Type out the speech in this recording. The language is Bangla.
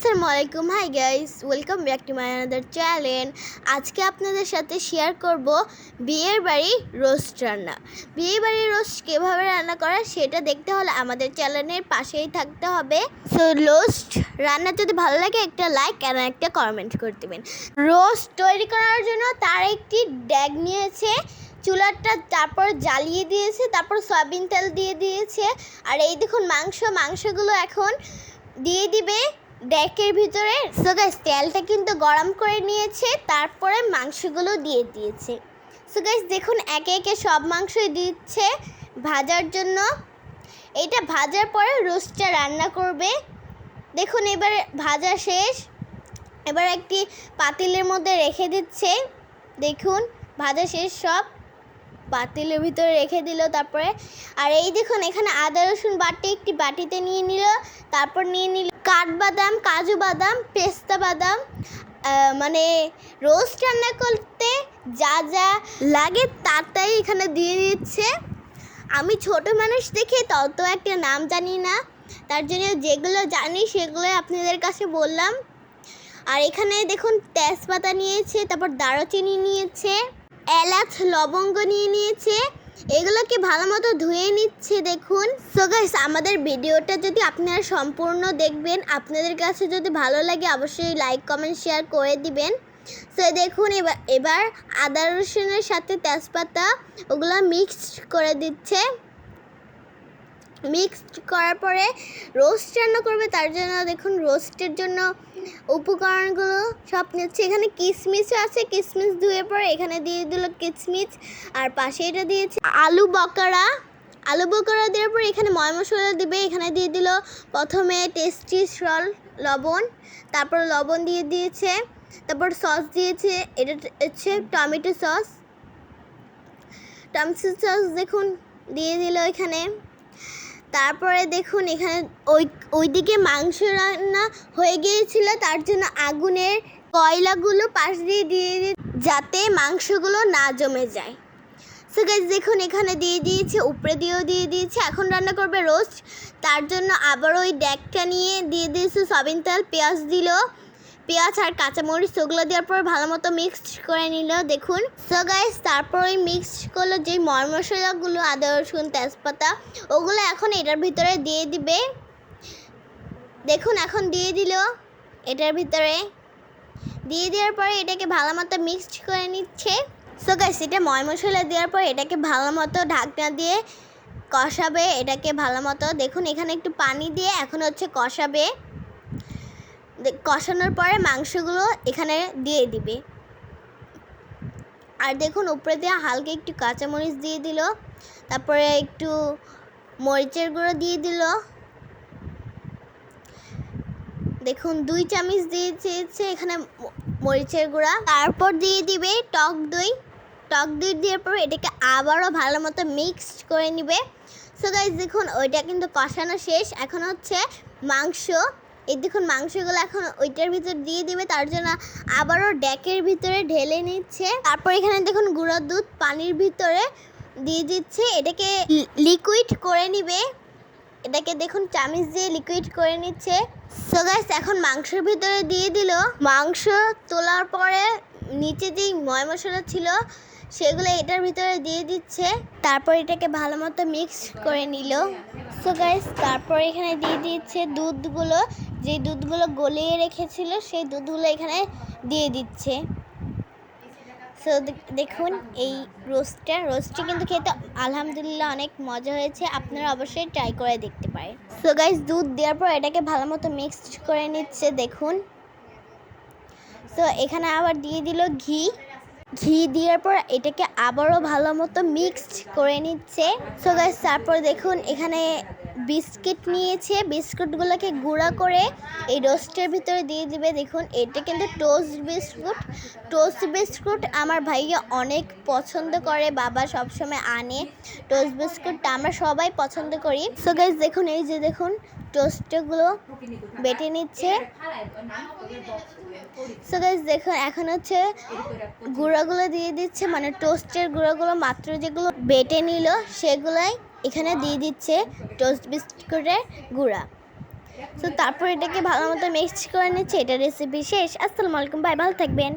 আসসালামু আলাইকুম hi guys welcome back to my another channel আজকে আপনাদের সাথে শেয়ার করব বিয়ের বাড়ি রোস্ট রান্না বিয়ের বাড়ির রোস্ট কীভাবে রান্না করা সেটা দেখতে হলে আমাদের চ্যানেলের পাশেই থাকতে হবে সো রোস্ট রান্না যদি ভালো লাগে একটা লাইক আর একটা কমেন্ট করে দেবেন রোস্ট তৈরি করার জন্য তার একটি ড্যাগ নিয়েছে চুলাটা তারপর জ্বালিয়ে দিয়েছে তারপর সয়াবিন তেল দিয়ে দিয়েছে আর এই দেখুন মাংস মাংসগুলো এখন দিয়ে দিবে ডেকের ভিতরে। সো গাইস তেলটা কিন্তু গরম করে নিয়েছে, তারপরে মাংসগুলো দিয়ে দিয়েছে। সো গাইস দেখুন, একে একে সব মাংসই দিচ্ছে ভাজার জন্য। এটা ভাজার পরে রোস্টটা রান্না করবে। দেখুন, এবার ভাজা শেষ। এবার একটি পাতিলের মধ্যে রেখে দিচ্ছে। দেখুন, ভাজা শেষ সব। পাতিলের ভিতরে রেখে দিল, তারপরে, আর এই দেখুন, এখানে আদা, রসুন বাটি একটি বাটিতে নিয়ে নিল, তারপর নিয়ে নিল কাঠবাদাম, কাজু বাদাম, পেস্তা বাদাম মানে রোস্ট রান্না করতে যা যা লাগে তার তাই এখানে দিয়ে দিচ্ছে। আমি ছোট মানুষ দেখে তত একটা নাম জানি না, তার জন্য যেগুলো জানি সেগুলো আপনাদের কাছে বললাম। আর এখানে দেখুন, তেজপাতা নিয়েছে, তারপর দারুচিনি নিয়েছে। এলাচ, লবঙ্গ নিয়ে নিয়েছে। এগুলোকে ভালো মতো ধুয়ে নিচ্ছে, দেখুন। সো গাইস আমাদের ভিডিওটা যদি আপনারা সম্পূর্ণ দেখবেন, আপনাদের কাছে যদি ভালো লাগে, অবশ্যই লাইক কমেন্ট শেয়ার করে দিবেন। সো দেখুন, এবার এবার আদা রসুনের সাথে তেজপাতা, ওগুলো মিক্সড করে দিচ্ছে। মিক্সড করার পরে রোস্ট রান্না করবে, তার জন্য দেখুন রোস্টের জন্য উপকরণগুলো সব নিচ্ছে। এখানে কিশমিশও আছে কিশমিশ ধুয়ে পরে এখানে দিয়ে দিল কিশমিশ আর পাশে এটা দিয়েছে আলু বকারা। আলু বকারা দেওয়ার পর এখানে ময় মশলা দিবে, এখানে দিয়ে দিল প্রথমে টেস্টি সল লবণ, তারপর লবণ দিয়ে দিয়েছে, তারপর সস দিয়েছে, এটা হচ্ছে টমেটো সস টমেটো সস দেখুন, দিয়ে দিল এখানে। তারপরে দেখুন এখানে ওই, ওইদিকে মাংস রান্না হয়ে গিয়েছিল, তার জন্য আগুনের কয়লাগুলো পাশ দিয়ে দিয়ে যাতে মাংসগুলো না জমে যায়। সো গাইজ দেখুন এখানে দিয়ে দিয়েছে, উপরে দিয়েও দিয়ে দিয়েছে, এখন রান্না করবে রোস্ট। তার জন্য আবার ওই ড্যাকটা নিয়ে দিয়ে দিয়েছে সবিন তেল, পেঁয়াজ দিল। পেঁয়াজ আর কাঁচামরিচ, ওগুলো দেওয়ার পর ভালো মতো মিক্সড করে নিল, দেখুন। সো গাইস তারপর ওই মিক্স করল যে মশলাগুলো, আদা, রসুন, তেজপাতা, ওগুলো এখন এটার ভিতরে দিয়ে দিবে। দেখুন, এখন দিয়ে দিল এটার ভিতরে। দিয়ে দেওয়ার পরে এটাকে ভালো মতো মিক্সড করে নিচ্ছে। সো গাইস এটা ময় মশলা দেওয়ার পর এটাকে ভালো মতো ঢাকনা দিয়ে কষাবে, এটাকে ভালো মতো। দেখুন, এখানে একটু পানি দিয়ে এখন হচ্ছে কষাবে। কষানোর পরে মাংসগুলো এখানে দিয়ে দিবে। আর দেখুন, উপরে দিয়ে হালকা একটু কাঁচামরিচ দিয়ে দিল, তারপরে একটু মরিচের গুঁড়ো দিয়ে দিল। দেখুন, দুই চামচ দিয়ে দিয়েছে এখানে মরিচের গুঁড়া। তারপর দিয়ে দিবে টক দই। টক দই দেওয়ার পর এটাকে আবারও ভালো মতো মিক্সড করে নিবে। সো গাইজ দেখুন, ওইটা কিন্তু কষানো শেষ। এখন হচ্ছে মাংস। এই দেখুন, মাংসগুলো এখন ওইটার ভিতর দিয়ে দিবে, তার জন্য আবারও ড্যাকের ভিতরে ঢেলে নিচ্ছে। তারপর এখানে দেখুন, গুঁড়ো দুধ পানির ভিতরে দিয়ে দিচ্ছে। এটাকে লিকুইড করে নিবে। এটাকে দেখুন, চামিচ দিয়ে লিকুইড করে নিচ্ছে। সো গাইস এখন মাংসের ভিতরে দিয়ে দিল। মাংস তোলার পরে নিচে যেই ময় মশলা ছিল, সেগুলো এটার ভিতরে দিয়ে দিচ্ছে। তারপর এটাকে ভালো মতো মিক্স করে নিল। সো গাইস তারপর এখানে দিয়ে দিচ্ছে দুধগুলো। যে দুধগুলো গলিয়ে রেখেছিল, সেই দুধগুলো এখানে দিয়ে দিচ্ছে। সো দেখুন, এই রোস্টটা। রোস্টটি কিন্তু খেতে আলহামদুলিল্লাহ অনেক মজা হয়েছে। আপনারা অবশ্যই ট্রাই করে দেখতে পারেন। সো গাইস দুধ দেওয়ার পর এটাকে ভালো মতো মিক্সড করে নিচ্ছে, দেখুন। সো এখানে আবার দিয়ে দিল ঘি। ঘি দেওয়ার পর এটাকে আবারও ভালো মতো মিক্সড করে নিচ্ছে। সো গাইস তারপর দেখুন, এখানে বিস্কিট নিয়েছে। বিস্কুটগুলোকে গুঁড়া করে এই রোস্টের ভিতরে দিয়ে দিবে। দেখুন, এটা কিন্তু টোস্ট বিস্কুট টোস্ট বিস্কুট আমার ভাইয়া অনেক পছন্দ করে, বাবা সবসময় আনে। টোস্ট বিস্কুটটা আমরা সবাই পছন্দ করি। সো গাইস দেখুন, এই যে দেখুন টোস্টগুলো বেটে নিচ্ছে। সো গাইস দেখুন, এখন হচ্ছে গুঁড়োগুলো দিয়ে দিচ্ছে মানে টোস্টের গুঁড়োগুলো মাত্র যেগুলো বেটে নিল, সেগুলাই এখানে দিয়ে দিচ্ছে টোস্ট বিস্কুটের গুঁড়া। তো তারপর এটাকে ভালো মতো মিক্স করে নিচ্ছে, এটা রেসিপি শেষ। আসসালামু আলাইকুম বাই ভালো থাকবেন।